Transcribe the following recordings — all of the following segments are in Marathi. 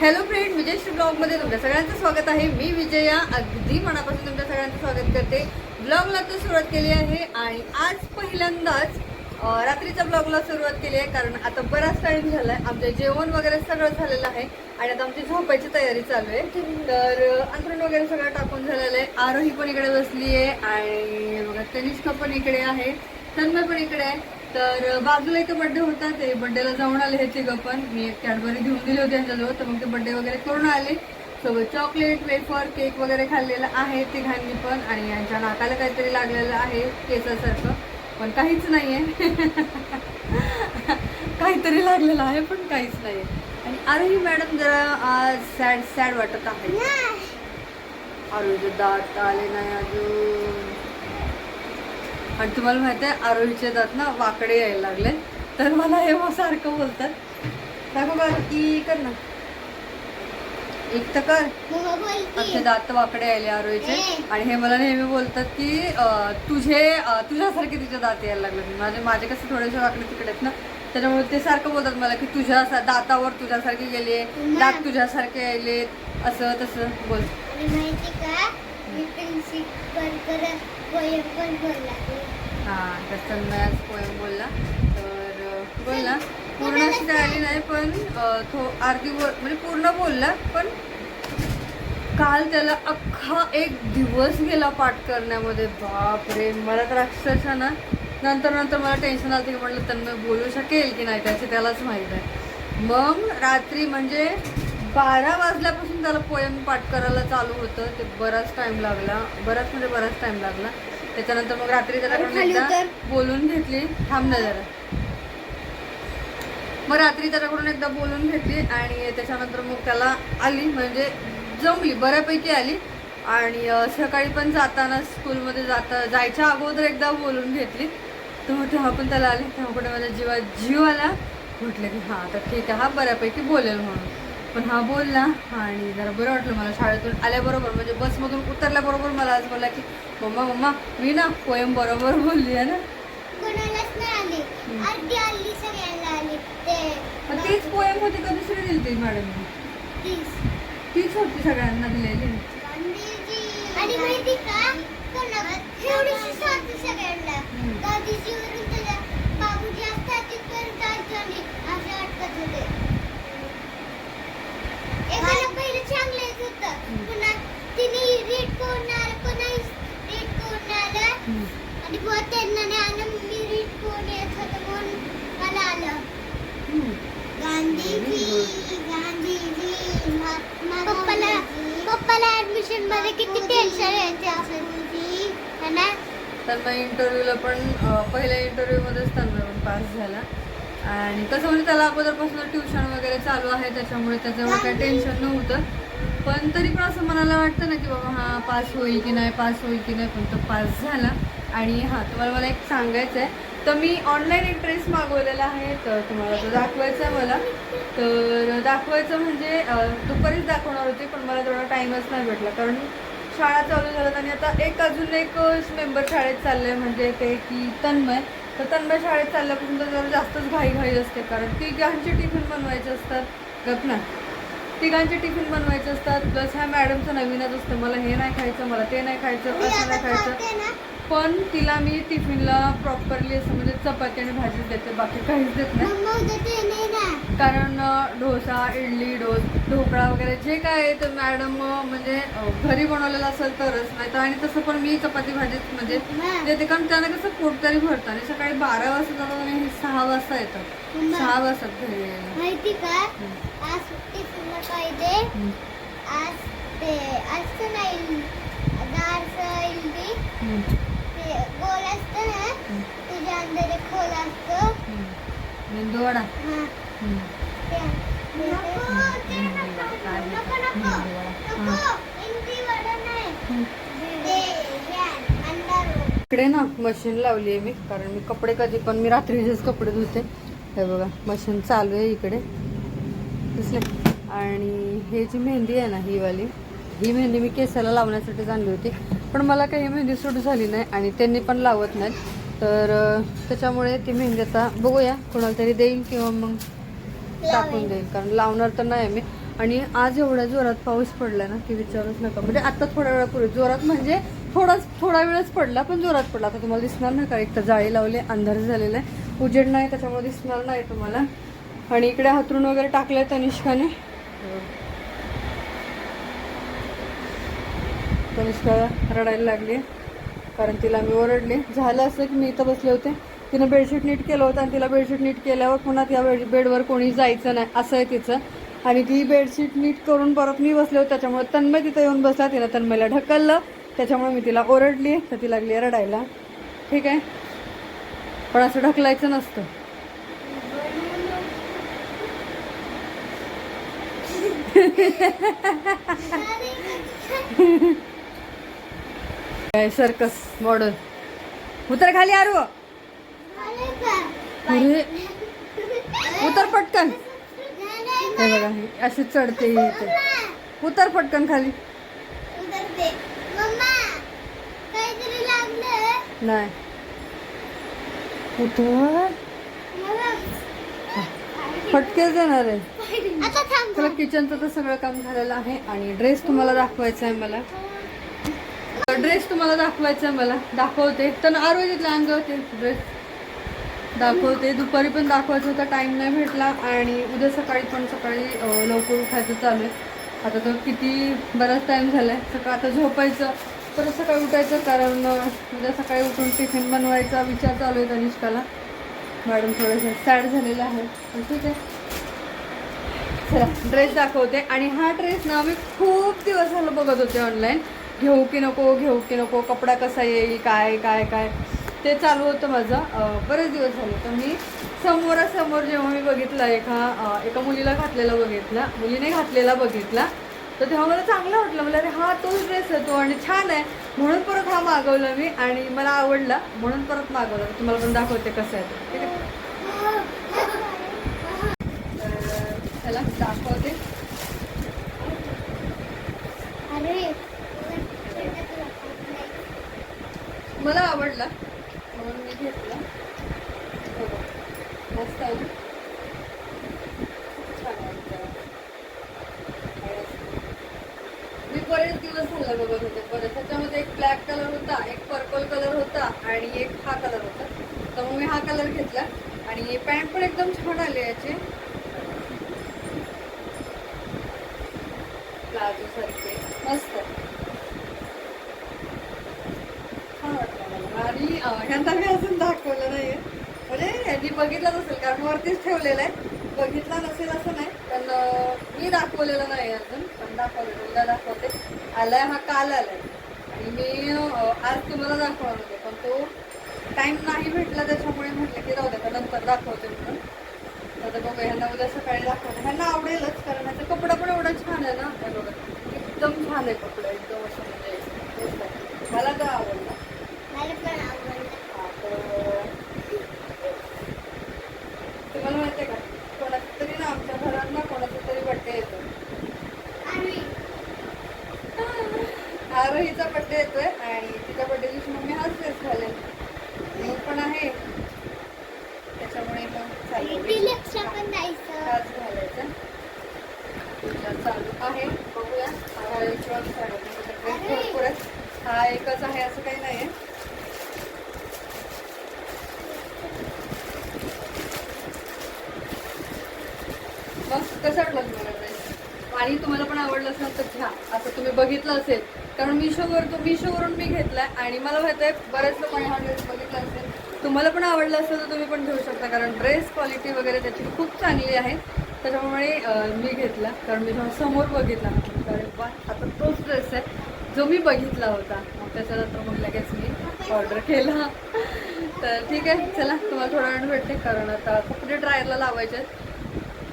हॅलो फ्रेंड विजयश्री ब्लॉगमध्ये तुमच्या सगळ्यांचं स्वागत आहे. मी विजया अगदी मनापासून तुमच्या सगळ्यांचं स्वागत करते. ब्लॉगला तर सुरुवात केली आहे आणि आज पहिल्यांदाच रात्रीच्या ब्लॉगला सुरुवात केली आहे कारण आता बराच टाईम झाला आहे आमचं जेवण वगैरे सगळं झालेलं आहे आणि आता आमची झोपायची तयारी चालू आहे. तर अंतरण वगैरे सगळं टाकून झालेलं आहे. आरोही पण इकडे बसली आहे आणि बघा तनिष्का पण इकडे आहे. तन्मय पण इकडे आहे. तर बाजूला इथे बड्डे होता ते बड्डेला जाऊन आले हे तिघं पण मी एक कॅडबरी घेऊन दिली होती त्यांच्याजवळ तर मग ते बड्डे वगैरे करून आले. सोबत चॉकलेट वेफर केक वगैरे खाल्लेला आहे तिघांनी पण आणि यांच्या नाकाला काहीतरी लागलेलं आहे केसासारखं. पण काहीच नाहीये. काहीतरी लागलेलं आहे पण काहीच नाहीये. आणि आरोही मॅडम जरा आज सॅड सॅड वाटत आहे. आरोहीचे दात आले नाही अजून. आणि तुम्हाला माहिती आहे आरोहीचे दात ना वाकडे यायला लागले. तर मला हे मग सारखं बोलतात. दाखव बरं कर ना. एक तर कर. आमचे दात वाकडे यायले आरोहीचे. आणि हे मला नेहमी बोलतात की तुझे तुझ्यासारखे तिचे दात यायला लागले. माझे माझे कसे थोडेसे वाकडे तिकडे आहेत ना. त्याच्यामुळे ते सारखं बोलतात मला की तुझ्या दातावर तुझ्यासारखे गेले दात तुझ्यासारखे यायले असं तसं. बोल. माहिती का? मी प्रिन्सिपल करत पोयम पण बोलला. हा तर आज पोयम बोलला. तर अं, बोल ना पूर्ण अशी आली नाही पण थो अर्धी बोल म्हणजे पूर्ण बोलला पण काल त्याला अख्खा एक दिवस गेला पाठ करण्यामध्ये. बापरे मला तर अक्षरशः ना नंतर नंतर मला टेन्शन आलं की म्हटलं त्यांना बोलू शकेल की नाही त्याचे त्यालाच माहीत आहे. मग रात्री म्हणजे बारा वाजल्यापासून त्याला पोयम पाठ करायला चालू होतं. ते बराच टाइम लागला. बराच म्हणजे बराच टाइम लागला. त्याच्यानंतर मग रात्री उतर. बोलून घेतली. थांब ना जरा. मग रात्री त्याच्याकडून एकदा बोलून घेतली आणि त्याच्यानंतर मग त्याला आली. म्हणजे जमली. बऱ्यापैकी आली. आणि सकाळी पण जाताना स्कूलमध्ये जाता जायच्या अगोदर एकदा बोलून घेतली. तर मग तेव्हा पण त्याला आली. तेव्हा कुठे माझ्या जीवात जीव आला. म्हटलं की हां तर ठीक आहे. हा बऱ्यापैकी बोलेल म्हणून. पण हा बोलला आणि जरा बरं वाटलं मला शाळेतून आल्याबरोबर म्हणजे बसमधून उतरल्याबरोबर मला आज बोलला की मम्मा मम्मा मी ना पोयम बरोबर बोलली आहे ना? तीच पोयम होती का दुसरी दिली ती मॅडमने तीस तीच होती सगळ्यांना दिलेली. आणि माहिती का? सगळ्यांना गांधीजीवरून त्याच्या बाबूजी असतात तिथपर्यंत आठवणी असे अटकत होते एकाला पहिलं चांगलं येत होतं पुन्हा तिने रीड कोणाला कोणा रीड कोणाला आणि बुवा त्यांना नाही आलं मी रीड कोण येत होतं म्हणून मला आलं गांधीजी गांधीजी महात्मा पप्पाला पप्पाला ऍडमिशन मध्ये किती टेन्शन यायचे असेल है ना? तर मग इंटरव्ह्यूला पण पहिल्या इंटरव्ह्यूमध्येच त्यांना पण पास झाला. आणि कसं म्हणजे त्याला अगोदरपासून ट्युशन वगैरे चालू आहे त्याच्यामुळे त्याच्यावर काही टेन्शन नव्हतं. पण तरी पण असं मनाला वाटतं ना की बाबा हा पास होईल की नाही पास होईल की नाही पण तो पास झाला. आणि हां तुम्हाला मला एक सांगायचं आहे तर मी ऑनलाईन एक ड्रेस मागवलेला आहे तर तुम्हाला तो दाखवायचा आहे मला. तर दाखवायचं म्हणजे दुपारीच दाखवणार होते पण मला थोडा टाईमच नाही भेटला. कारण शाळा चालू झाल्यात आणि आता एक अजून एक मेंबर शाळेत चाललं आहे म्हणजे ते की तन्मय. तर तन्मय शाळेत चालल्यापासून तर जरा जास्तच घाई घाई असते. कारण तिघांचे टिफिन बनवायचे असतात. गप ना. तिघांचे टिफिन बनवायचे असतात. प्लस ह्या मॅडमचं नवीनच असतं. मला हे नाही खायचं मला ते नाही खायचं असं नाही खायचं. पण तिला मी टिफिनला प्रॉपरली असं म्हणजे चपाती आणि भाजीच देते बाकी काहीच देत नाही. कारण डोसा इडली डोस ढोकळा वगैरे जे काय आहे ते मॅडम म्हणजे घरी बनवलेलं असेल तरच नाही तर. आणि तसं पण मी चपाती भाजीच म्हणजे देते कारण त्यानं कसं पोट तरी भरतं आणि सकाळी बारा वाजता जातात आणि सहा वाजता येतात. मम्मा, सहा वाजतात घरी यायला. माहिती का. आज. आज ते असतं नाही. गोल असतं ना. तुझ्या अंदर एक खोल असतं. मेंदूवडा इकडे ना मशीन लावली आहे मी कारण मी कपडे कधी पण मी रात्रीचेच कपडे धुते. हे बघा मशीन चालू आहे इकडे. दिसले. आणि हे जी मेहंदी आहे ना ही वाली ही मेहंदी मी केसाला लावण्यासाठी आणली होती. पण मला काही मेहंदी सूट झाली नाही आणि त्यांनी पण लावत नाहीत. तर त्याच्यामुळे ती मेहंदी आता बघूया. कोणाला तरी देईल किंवा मग टाकून देईल कारण लावणार तर नाही मी आणि आज एवढ्या जोरात पाऊस पडला ना की विचारूच नका. म्हणजे आता थोड्या वेळापूर्वी जोरात म्हणजे थोडाच थोडा वेळच पडला पण जोरात पडला. आता तुम्हाला दिसणार नाही का? एक तर जाळी लावली अंधार झालेला आहे. उजेड नाही त्याच्यामुळे दिसणार नाही तुम्हाला. आणि इकडे हातरून वगैरे टाकले तनिष्काने. तनिष्का रडायला लागली. कारण तिला मी ओरडले. झालं असं की मी इथं बसले होते. तिनं बेडशीट नीट केलं होतं आणि तिला बेडशीट नीट केल्यावर पुन्हा त्या बेड बेडवर कोणी जायचं नाही. असं आहे तिचं. आणि ती बेडशीट नीट करून परत मी बसले होते. त्याच्यामुळे तन्मय तिथं येऊन बसला. तिनं तन्मयला ढकललं. त्याच्यामुळे मी तिला ओरडली. तर ती लागली रडायला. ठीक आहे? पण असं ढकलायचं नसतं. काय सर्कस मॉडल उतर खाली आरू. अरे. उतर पटकन. हे बघा अशी चढते इथे. उतर पटकन खाली. नाही. उतर. फटकेच देणार आहे. चला किचनचं तर सगळं काम झालेलं आहे आणि ड्रेस तुम्हाला दाखवायचा आहे मला. ड्रेस तुम्हाला दाखवायचा आहे मला. दाखवते. तर आरोग्य तिथला होते ड्रेस दाखवते. दुपारी पण दाखवायचं होता. टाईम नाही भेटला. आणि उद्या सकाळी पण सकाळी लवकर उठायचं चालू आहे. आता तर किती बराच टाईम झाला आहे सकाळ आता झोपायचं. परत सकाळी उठायचं कारण उद्या सकाळी उठून टिफिन बनवायचा विचार चालू आहे तनिष्काला. मॅडम थोडंसं सॅड झालेलं आहे ठीक आहे. चला ड्रेस दाखवते. आणि हा ड्रेस ना मी खूप दिवस झालं बघत होते ऑनलाईन घेऊ की नको घेऊ की नको कपडा कसा येईल काय काय काय. ते चालू होतं माझं. बरेच दिवस झाले. तर मी समोरासमोर जेव्हा मी बघितला एका एका मुलीला घातलेला बघितला मुलीने घातलेला बघितला तर तेव्हा मला चांगलं वाटलं. मला अरे हा तोच ड्रेस आहे तो आणि छान आहे. म्हणून परत हा मागवला मी आणि मला आवडला. म्हणून परत मागवला. तुम्हाला पण दाखवते कसं आहे ठीक आहे? चला दाखवते. मला आवडला. म्हणून मी घेतला. हो. मस्त आहे ना? छान मी बरेच दिवस झाला बघत होते. बरं त्याच्यामध्ये एक ब्लॅक कलर होता एक पर्पल कलर होता आणि एक हा कलर होता. तर मग मी हा कलर घेतला. आणि पॅन्ट पण एकदम छान आले याचे. प्लाझो सारखे मस्त छान वाटलं मला आणि ह्यांना मी अजून दाखवलं नाहीये. म्हणजे यांनी बघितलंच असेल कारण वरतीच ठेवलेलं आहे. बघितला नसेल असं नाही पण मी दाखवलेलं नाही अजून पण दाखवलेलं उद्या दाखवते. आलाय हा काल आलाय. आणि मी आज तुम्हाला दाखवणार होते पण तो टाइम नाही भेटला त्याच्यामुळे म्हटलं की राहू द्या नंतर दाखवते म्हणून. तर बघू ह्यांना उद्या सकाळी दाखवते. ह्यांना आवडेलच कारण ह्याचा कपडा पण एवढा छान आहे ना बघा. एकदम छान आहे कपडा एकदम असं म्हणजे मला तर आवडला. तुम्हाला माहिती आहे का कोणाचा तरी ना आमच्या घरात ना कोणाचा तरी बड्डे येतो आणि आरोहीचा बड्डे येतोय आणि तिच्या बड्डे दिवशी मग मी हाच ड्रेस घालेन मी पण आहे. त्याच्यामुळे मग चालू डिलक्सला पण जायचं हाच घालायचा चालू आहे बघूया हा एकच आहे असं काही नाही आहे मग कसं वाटलं आणि तुम्हाला पण आवडलं असेल तर घ्या. असं तुम्ही बघितलं असेल. कारण मिशोवर तो मिशोवरून मी घेतलाय आणि मला माहीत आहे बऱ्याच लोकांनी हा ड्रेस बघितला असेल. तुम्हाला पण आवडलं असेल तर तुम्ही पण घेऊ शकता. कारण ड्रेस क्वालिटी वगैरे त्याची खूप चांगली आहे. त्याच्यामुळे मी घेतला. कारण मी जेव्हा समोर बघितला म्हटलं, वा आता तोच ड्रेस आहे. जो मी बघितला होता. मग त्याच्यानंतर मग लगेच मी ऑर्डर केला. तर ठीक आहे. चला तुम्हाला थोडा वेळ भेटते. कारण आता कपडे ड्रायरला लावायचे आहेत.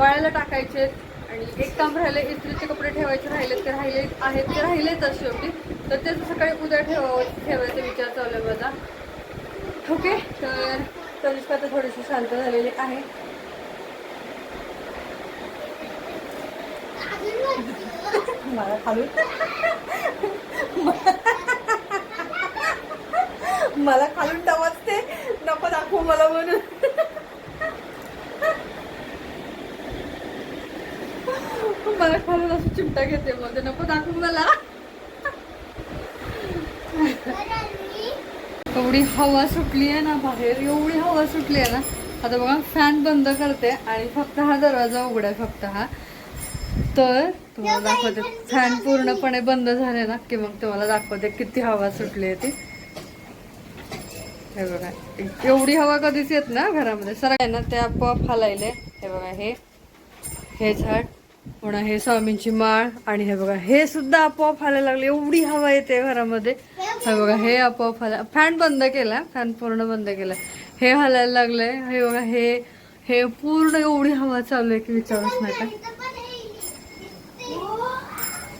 वाळायला टाकायचे आणि एक काम राहिले इस्त्रीचे कपडे ठेवायचे राहिले ते राहिले आहेत ते राहिलेच शेवटी तर त्याचं सकाळी उद्या ठेवावं ठेवायचा विचार चालू आहे माझा. ओके तर तनिष्का तर थोडीशी शांत झालेली आहे. मला खालून मला खालून डवचते. नको दाखवू मला म्हणून. मला खालून असं चिमटा घेते मध्ये नको दाखवू मला. एवढी हवा सुटली आहे ना बाहेर एवढी हवा सुटली आहे ना. आता बघा फॅन बंद करते आणि फक्त हा दरवाजा उघडा आहे फक्त हा. तर तुम्हाला दाखवते फॅन पूर्णपणे बंद झाले ना की मग तुम्हाला दाखवते किती हवा सुटली आहे ती. हे बघा एवढी हवा कधीच येत ना घरामध्ये. सर आहे ना ते आपोआप हलायले. हे बघा हे हे झाड. पुन्हा हे स्वामींची माळ आणि हे बघा हे सुद्धा आपोआप व्हायला लागले. एवढी हवा येते घरामध्ये. हे बघा हे आपोआप व्हायला फॅन बंद केला फॅन पूर्ण बंद केला. हे हलायला लागलंय. हे बघा हे हे पूर्ण एवढी हवा चालू आहे की विचारूच नाही का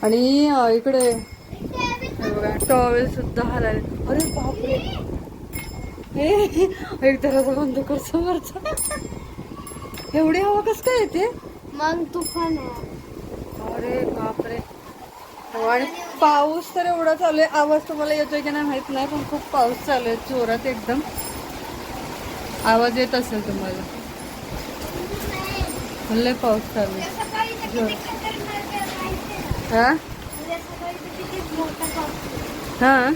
आणि इकडे हे बघा टॉवेल सुद्धा हलायला अरे बापरे! हे एक तर बंद कर समोरचा. एवढी हवा कस काय येते? मग तुफान अरे बापरे. हो, आणि पाऊस तर एवढा चालू आहे. आवाज तुम्हाला येतोय की नाही माहीत नाही पण खूप पाऊस चालू आहे. जोरात एकदम. आवाज येत असेल तुम्हाला. लय पाऊस चालू आहे. ना? हा. हा?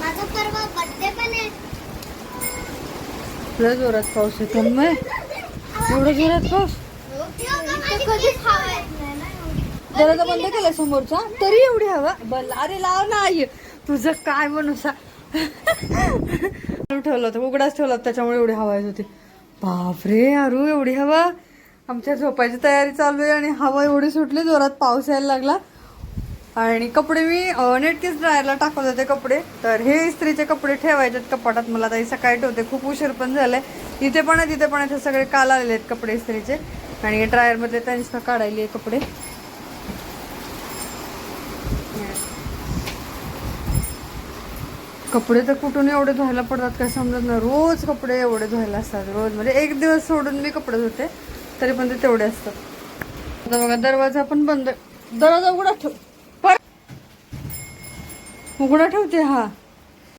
माझा परवा बर्थडे पण आहे. लय जोरात पाऊस येतो मग एवढं जोरात पाऊस दरवाजा बंद केला समोरचा? तरी एवढी हवा. बल अरे लाव ना आई. तुझं काय म्हणूसा ठेवलं होतं. उघडाच ठेवला त्याच्यामुळे एवढी हवा येत होती. बापरे अरू एवढी हवा. आमच्या झोपायची तयारी चालू आहे आणि हवा एवढी सुटली जोरात पाऊस यायला लागला. आणि कपडे मी अं, नेटकेच ड्रायरला टाकत होते कपडे. तर हे इस्त्रीचे कपडे ठेवायचे कपाटात. मला ताई सकाळी ठेवते. खूप उशीर पण झालाय. इथे पण आहे तिथे पण आहे ते सगळे काल आलेले आहेत कपडे इस्त्रीचे. आणि ड्रायरमध्ये त्यांनी काढायले आहे कपडे. कपडे तर कुठून एवढे धुवायला पडतात काय समजत नाही. रोज कपडे एवढे धुवायला असतात. रोज म्हणजे एक दिवस सोडून मी कपडे धुते. तरी पण ते तेवढे असतात. आता बघा दरवाजा पण बंद दरवाजा उघडा ठेव. उघडा ठेवते हा.